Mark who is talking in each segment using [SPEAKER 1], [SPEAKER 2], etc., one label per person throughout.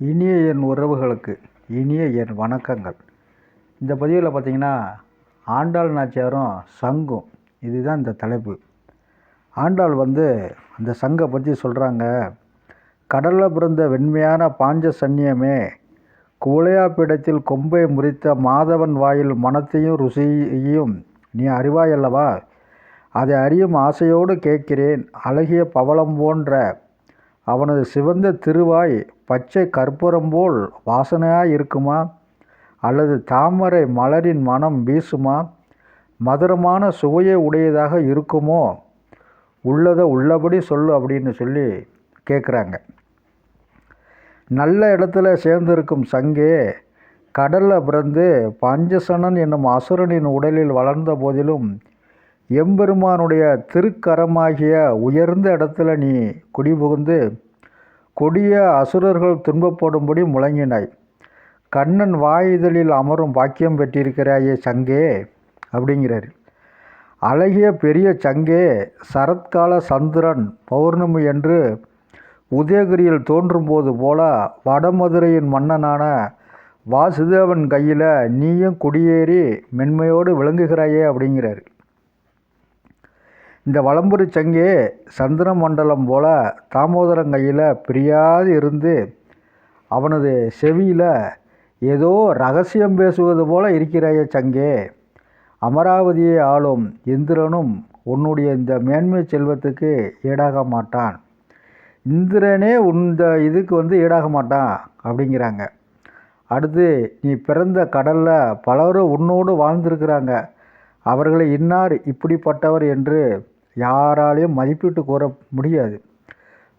[SPEAKER 1] இனிய என் உறவுகளுக்கு இனிய என் வணக்கங்கள். இந்த பதிவில் பார்த்திங்கன்னா ஆண்டாள் நாச்சியாரும் சங்கும். இதுதான் இந்த தலைப்பு. ஆண்டாள் வந்து அந்த சங்கை பற்றி சொல்கிறாங்க கடலில் பிறந்த வெண்மையான பாஞ்ச சன்னியமே குவளையாப்பிடத்தில் கொம்பை முறித்த மாதவன் வாயில் மனத்தையும் ருசியையும் நீ அறிவாயல்லவா? அதை அறியும் ஆசையோடு கேட்கிறேன். அழகிய பவளம் போன்ற அவனது சிவந்த திருவாய் பச்சை கற்பூரம் போல் வாசனையாக இருக்குமா? அல்லது தாமரை மலரின் மனம் வீசுமா? மதுரமான சுவையை உடையதாக இருக்குமோ? உள்ளதை உள்ளபடி சொல்லு அப்படின்னு சொல்லி கேட்குறாங்க நல்ல இடத்துல சேர்ந்திருக்கும் சங்கே கடலில் பிறந்து பஞ்சசனன் என்னும் அசுரனின் உடலில் வளர்ந்த போதிலும் எம்பெருமானுடைய திருக்கரமாகிய உயர்ந்த இடத்துல நீ குடிபுகுந்து கொடிய அசுரர்கள் துன்பப்படும்படி முழங்கினாய். கண்ணன் வாயுதலில் அமரும் பாக்கியம் பெற்றிருக்கிறாயே சங்கே அப்படிங்கிறார். அழகிய பெரிய சங்கே சரத்கால சந்திரன் பௌர்ணமி என்று உதயகிரியில் தோன்றும்போது போல வடமதுரையின் மன்னனான வாசுதேவன் கையில் நீயும் குடியேறி மென்மையோடு விளங்குகிறாயே அப்படிங்கிறார். இந்த வளம்புரி சங்கே சந்திர மண்டலம் போல தாமோதரங்கையில் பிரியாது இருந்து அவனது செவியில் ஏதோ ரகசியம் பேசுவது போல இருக்கிறாய சங்கே. அமராவதியை ஆளும் இந்திரனும் உன்னுடைய இந்த மேன்மை செல்வத்துக்கு ஈடாக மாட்டான். இந்திரனே இந்த இதுக்கு வந்து ஈடாக மாட்டான் அப்படிங்கிறாங்க. அடுத்து நீ பிறந்த கடலில் பலரும் உன்னோடு வாழ்ந்திருக்கிறாங்க. அவர்களை இன்னார் இப்படிப்பட்டவர் என்று யாராலையும் மதிப்பிட்டு கூற முடியாது.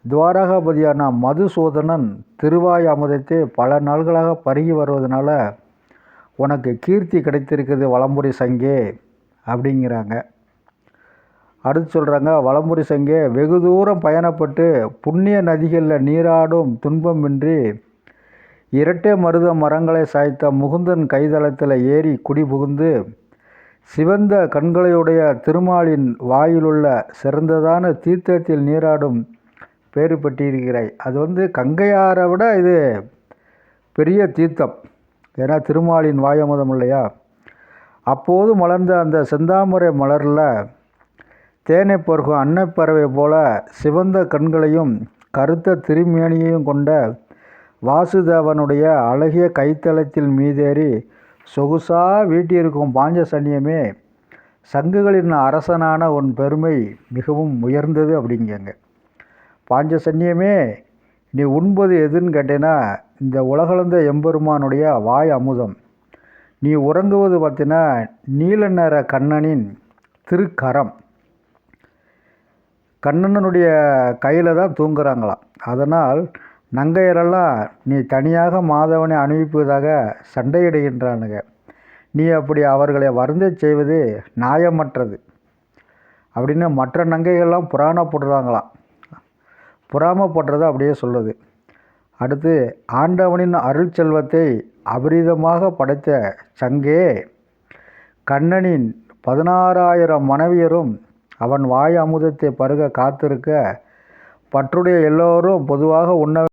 [SPEAKER 1] துவாரகாபதியான மதுசூதனன் திருவாய் அமுதத்தை பல நாள்களாக பருகி வருவதனால உனக்கு கீர்த்தி கிடைத்திருக்குது வளம்புரி சங்கே அப்படிங்கிறாங்க. அடுத்து சொல்கிறாங்க வளம்புரி சங்கே வெகு தூரம் பயணப்பட்டு புண்ணிய நதிகளில் நீராடும் துன்பமின்றி இரட்டை மருத மரங்களை சாய்த்த முகுந்தன் கைதளத்தில் ஏறி குடி புகுந்து சிவந்த கண்களையுடைய திருமாலின் வாயிலுள்ள சிறந்ததான தீர்த்தத்தில் நீராடும் பேறு பெற்றிருக்கிறாய். அது வந்து கங்கையாரை விட இது பெரிய தீர்த்தம். ஏன்னா திருமாலின் வாயமுதம் இல்லையா? அப்போது மலர்ந்த அந்த செந்தாமரை மலரில் தேனை பருகும் அன்னப்பறவை போல சிவந்த கண்களையும் கருத்த திருமேனியையும் கொண்ட வாசுதேவனுடைய அழகிய கைத்தளத்தில் மீதேறி சொகுசாக வீட்டியிருக்கும் பாஞ்ச சன்னியமே சங்குகளின் அரசனான உன் பெருமை மிகவும் உயர்ந்தது அப்படிங்கங்க. பாஞ்ச சன்னியமே நீ உண்பது எதுன்னு கேட்டேன்னா இந்த உலகளந்த எம்பெருமானுடைய வாய் அமுதம். நீ உறங்குவது பார்த்தீங்கன்னா நீல நிற கண்ணனின் திருக்கரம். கண்ணனுடைய கையில் தான் தூங்குறாங்களாம். அதனால் நங்கையரெல்லாம் நீ தனியாக மாதவனை அனுப்பிப்பதாக சண்டையிடுகின்றானுங்க நீ அப்படி அவர்களை வருந்தச் செய்வது நியாயமற்றது. அப்படின்னு மற்ற நங்கைகள்லாம் புராணப்படுறாங்களாம் புறாமப்படுறத அப்படியே சொல்லுது அடுத்து ஆண்டவனின் அருள் செல்வத்தை அபரிதமாக படைத்த சங்கே கண்ணனின் பதினாறாயிரம் மனைவியரும் அவன் வாய் அமுதத்தை பருக காத்திருக்க பற்றுடைய எல்லோரும் பொதுவாக உண்ண